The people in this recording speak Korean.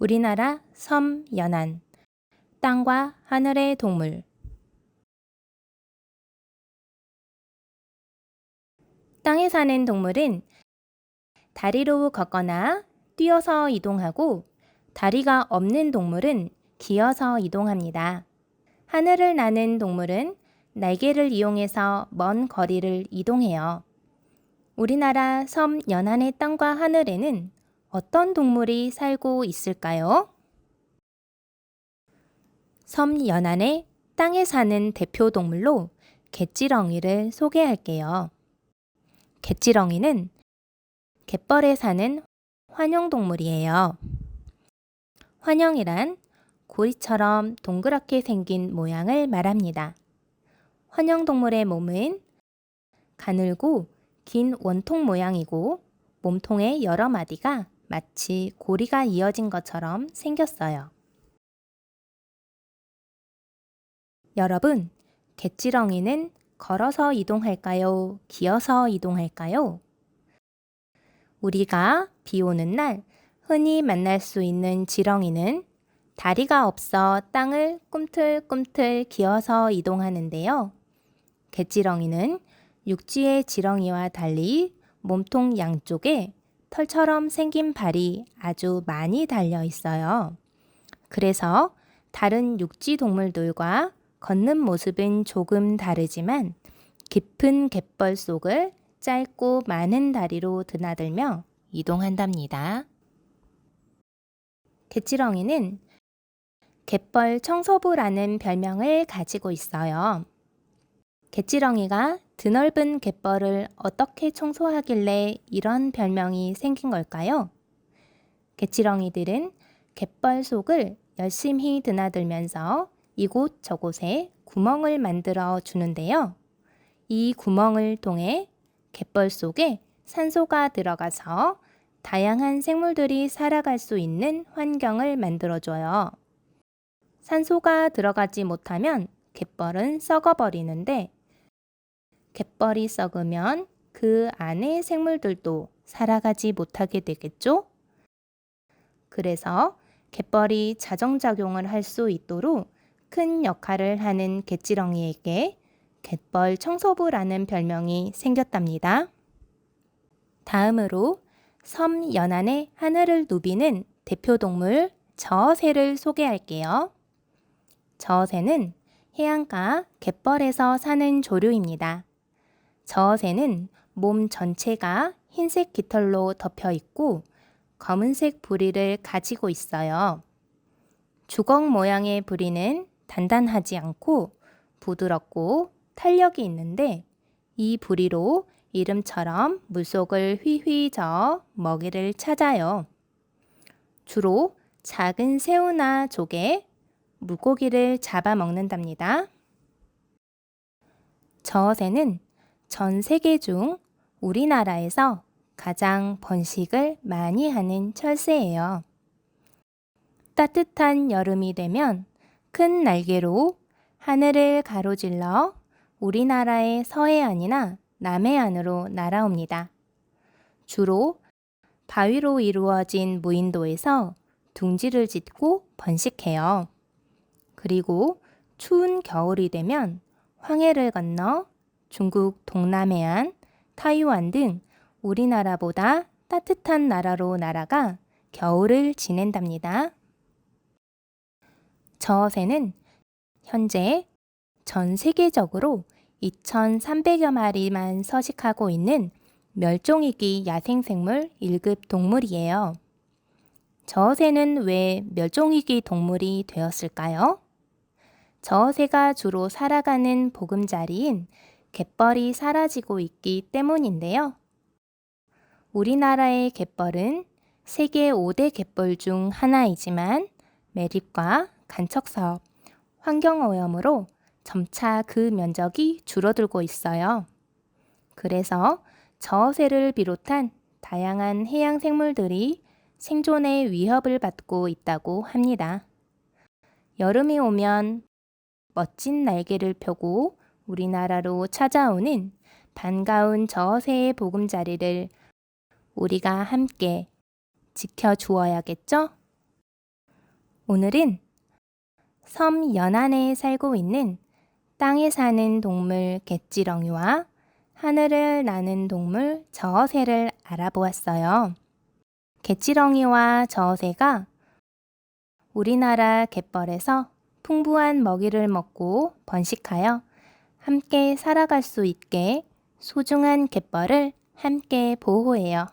우리나라 섬 연안 땅과 하늘의 동물 땅에 사는 동물은 다리로 걷거나 뛰어서 이동하고 다리가 없는 동물은 기어서 이동합니다. 하늘을 나는 동물은 날개를 이용해서 먼 거리를 이동해요. 우리나라 섬 연안의 땅과 하늘에는 어떤 동물이 살고 있을까요? 섬 연안의 땅에 사는 대표 동물로 개찌렁이를 소개할게요. 개찌렁이는 갯벌에 사는 환영동물이에요. 환영이란 고리처럼 동그랗게 생긴 모양을 말합니다. 환영동물의 몸은 가늘고 긴 원통 모양이고 몸통의 여러 마디가 마치 고리가 이어진 것처럼 생겼어요. 여러분, 개찌렁이는 걸어서 이동할까요? 기어서 이동할까요? 우리가 비 오는 날 흔히 만날 수 있는 지렁이는 다리가 없어 땅을 꿈틀꿈틀 기어서 이동하는데요. 개지렁이는 육지의 지렁이와 달리 몸통 양쪽에 털처럼 생긴 발이 아주 많이 달려 있어요. 그래서 다른 육지 동물들과 걷는 모습은 조금 다르지만 깊은 갯벌 속을 짧고 많은 다리로 드나들며 이동한답니다. 개치렁이는 갯벌 청소부라는 별명을 가지고 있어요. 개치렁이가 드넓은 갯벌을 어떻게 청소하길래 이런 별명이 생긴 걸까요? 개치렁이들은 갯벌 속을 열심히 드나들면서 이곳 저곳에 구멍을 만들어 주는데요. 이 구멍을 통해 갯벌 속에 산소가 들어가서 다양한 생물들이 살아갈 수 있는 환경을 만들어줘요. 산소가 들어가지 못하면 갯벌은 썩어버리는데 갯벌이 썩으면 그 안의 생물들도 살아가지 못하게 되겠죠? 그래서 갯벌이 자정작용을 할 수 있도록 큰 역할을 하는 개찌렁이에게 갯벌 청소부라는 별명이 생겼답니다. 다음으로 섬 연안의 하늘을 누비는 대표 동물 저새를 소개할게요. 저새는 해안가 갯벌에서 사는 조류입니다. 저새는 몸 전체가 흰색 깃털로 덮여 있고 검은색 부리를 가지고 있어요. 주걱 모양의 부리는 단단하지 않고 부드럽고 탄력이 있는데 이 부리로 이름처럼 물속을 휘휘 저어 먹이를 찾아요. 주로 작은 새우나 조개, 물고기를 잡아먹는답니다. 저새는 전 세계 중 우리나라에서 가장 번식을 많이 하는 철새예요. 따뜻한 여름이 되면 큰 날개로 하늘을 가로질러 우리나라의 서해안이나 남해안으로 날아옵니다. 주로 바위로 이루어진 무인도에서 둥지를 짓고 번식해요. 그리고 추운 겨울이 되면 황해를 건너 중국 동남해안, 타이완 등 우리나라보다 따뜻한 나라로 날아가 겨울을 지낸답니다. 저새는 현재 전 세계적으로 2,300여 마리만 서식하고 있는 멸종위기 야생생물 1급 동물이에요. 저새는 왜 멸종위기 동물이 되었을까요? 저새가 주로 살아가는 보금자리인 갯벌이 사라지고 있기 때문인데요. 우리나라의 갯벌은 세계 5대 갯벌 중 하나이지만 매립과 간척 사업, 환경오염으로 점차 그 면적이 줄어들고 있어요. 그래서 저새를 비롯한 다양한 해양 생물들이 생존의 위협을 받고 있다고 합니다. 여름이 오면 멋진 날개를 펴고 우리나라로 찾아오는 반가운 저새의 보금자리를 우리가 함께 지켜주어야겠죠? 오늘은 섬 연안에 살고 있는 땅에 사는 동물 갯지렁이와 하늘을 나는 동물 저어새를 알아보았어요. 갯지렁이와 저어새가 우리나라 갯벌에서 풍부한 먹이를 먹고 번식하여 함께 살아갈 수 있게 소중한 갯벌을 함께 보호해요.